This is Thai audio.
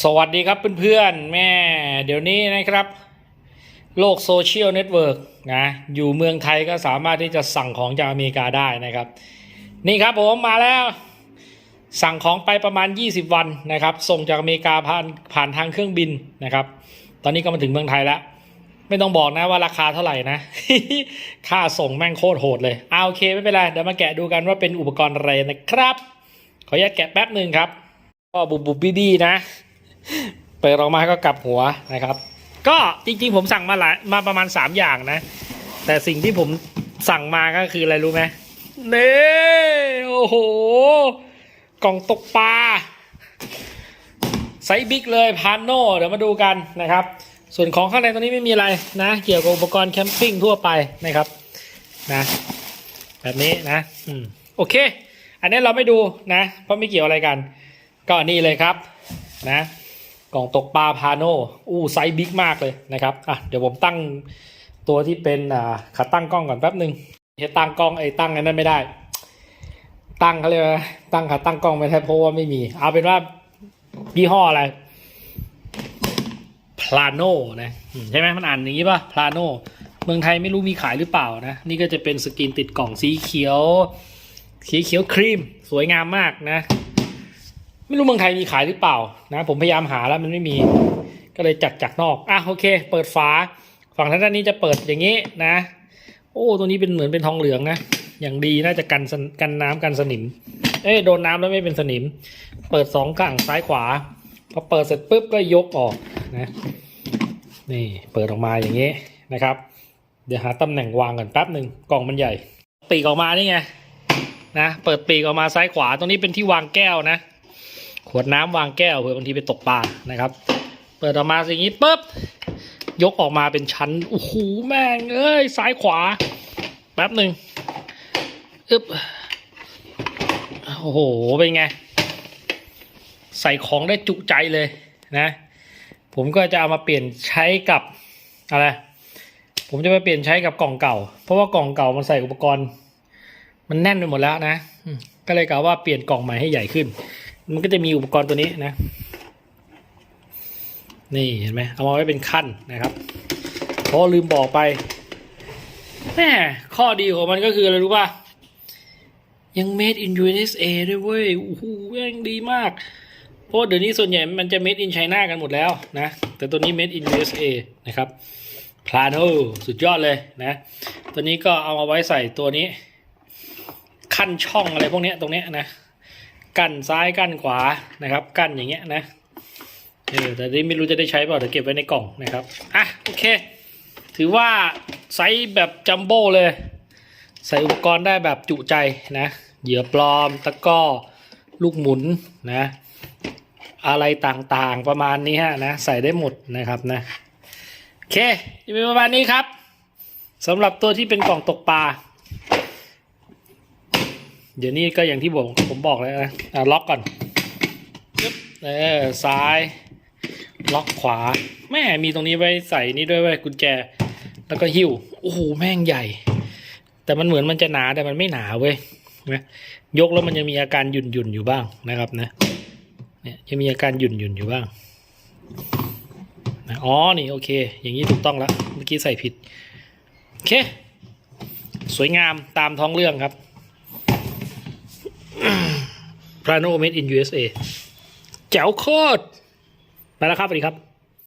สวัสดีครับเพื่อนๆ แม่เดี๋ยวนี้นะครับ โลกโซเชียลเน็ตเวิร์กนะอยู่เมืองไทยก็สามารถที่จะสั่งของจากอเมริกาได้นะครับ นี่ครับผมมาแล้ว สั่งของไปประมาณ 20 วันนะครับ ส่งจากอเมริกาผ่านผ่านทางเครื่องบินนะครับ ตอนนี้ก็มาถึงเมืองไทยแล้ว ไม่ต้องบอกนะว่าราคาเท่าไหร่นะ ค่าส่งแม่งโคตรโหดเลยเอาโอเคไม่เป็นไรเดี๋ยวมาแกะดูกันว่าเป็นอุปกรณ์อะไรนะครับ ขออนุญาตแกะแป๊บหนึ่งครับ ก็บุบบุบบี้ดีนะ เปิดออกมาก็กลับหัวนะครับ ก็จริงๆผมสั่งมาหลายมาประมาณ3อย่างนะ แต่สิ่งที่ผมสั่งมาก็คืออะไรรู้ไหมเน่โอ้โห กล่องตกปลาไซส์บิ๊กเลยพานโน่เดี๋ยวมาดูกันนะครับ ส่วนของข้างในตัวนี้ไม่มีอะไรนะ เกี่ยวกับอุปกรณ์แคมปิ้งทั่วไปนะครับนะแบบนี้นะอืมโอเค อันนี้เราไม่ดูนะ เพราะไม่เกี่ยวอะไรกัน ก็นี่เลยครับนะกล่องตกปลาพาโนอู้ไซส์บิ๊กมากเลยนะครับอะเดี๋ยวผมตั้งตัวที่เป็นอ่าขาตั้งกล้องก่อนแป๊บหนึ่งจะตั้งกล้องไอ้ตั้งอันนั้นไม่ได้ ตั้งเขาเรียกว่าตั้งขาตั้งกล้องไม่ได้เพราะว่าไม่มี เอาเป็นว่ายี่ห้ออะไรพลาโนนะใช่ไหมมันอ่านอย่างนี้ป่ะพลาโนเมืองไทยไม่รู้มีขายหรือเปล่านะนี่ก็จะเป็นสกรีนติดกล่องสีเขียว สีเขียวครีม สวยงามมากนะ ไม่รู้เมืองไทยมีขายหรือเปล่านะ ผมพยายามหาแล้วมันไม่มี ก็เลยจัดจากนอก อะโอเค เปิดฝา ฝั่งทางด้านนี้จะเปิดอย่างนี้นะ โอ้ตัวนี้เป็นเหมือนเป็นทองเหลืองนะ อย่างดีน่าจะกันสนกันน้ำกันสนิม เอ้โดนน้ำแล้วไม่เป็นสนิม เปิดสองข้างซ้ายขวา พอเปิดเสร็จปุ๊บก็ยกออกนะ นี่เปิดออกมาอย่างนี้นะครับ เดี๋ยวหาตำแหน่งวางก่อนแป๊บหนึ่งกล่องมันใหญ่ ปีกออกมานี่ไงนะ เปิดปีกออกมาซ้ายขวา ตรงนี้เป็นที่วางแก้วนะ ขวดน้ำวางแก้วเผื่อบางทีไปตกปลานะครับ เปิดออกมาอย่งนี้ปุ๊บยกออกมาเป็นชั้นโอ้โหแม่งเอ้ยซ้ายขวาแป๊บหนึ่งอึบโอ้โหเป็นไง ใส่ของได้จุใจเลยนะ ผมก็จะเอามาเปลี่ยนใช้กับอะไรผมจะไปเปลี่ยนใช้กับกล่องเก่า เพราะว่ากล่องเก่ามันใส่อุปกรณ์ มันแน่นไปหมดแล้วนะก็เลยกล่าวว่าเปลี่ยนกล่องใหม่ให้ใหญ่ขึ้น มันก็จะมีอุปกรณ์ตัวนี้นะ นี่เห็นไหมเอามาไว้เป็นขั้นนะครับเพราะลืมบอกไปแม่ข้อดีของมันก็คืออะไรรู้ป่ะ ยัง made in USA ด้วยเว้ยโอ้โหยังดีมาก เพราะเดี๋ยวนี้ส่วนใหญ่มันจะ made in China กันหมดแล้วนะ แต่ตัวนี้ made in USA นะครับ Plano สุดยอดเลยนะ ตัวนี้ก็เอามาไว้ใส่ตัวนี้ ขั้นช่องอะไรพวกเนี้ยตรงเนี้ยนะ กั้นซ้ายกั้นขวานะครับกั้นอย่างเงี้ยนะเออแต่นี่ไม่รู้จะได้ใช้เปล่าเดี๋ยวเก็บไว้ในกล่องนะครับอะโอเค ถือว่าไซส์แบบจัมโบ้เลย ใส่อุปกรณ์ได้แบบจุใจนะเหยื่อปลอมตะก้อลูกหมุนนะอะไรต่างๆประมาณนี้ฮะนะใส่ได้หมดนะครับนะโอเคจะเป็นประมาณนี้ครับสำหรับตัวที่เป็นกล่องตกปลา เดี๋ยวนี้ก็อย่างที่บอกผมบอกแล้วนะอะล็อกก่อนปึ๊บเออซ้าย ล็อกขวา แม่มีตรงนี้ไว้ใส่นี่ด้วยไว้ยกุญแจ แล้วก็หิ้วโอ้โหแม่งใหญ่ แต่มันเหมือนมันจะหนาแต่มันไม่หนาเว้ยนะยกแล้วมันยังมีอาการหยุ่นหยุ่นๆอยู่บ้างนะครับนะเนี่ยจะมีอาการหยุ่นหยุ่นๆอยู่บ้างนะอ๋อนี่โอเค อย่างนี้ถูกต้องแล้วเมื่อกี้ใส่ผิดโอเค สวยงามตามท้องเรื่องครับ Plano Made in USA แจ๋วโคตรไปแล้วครับสวัสดีครับ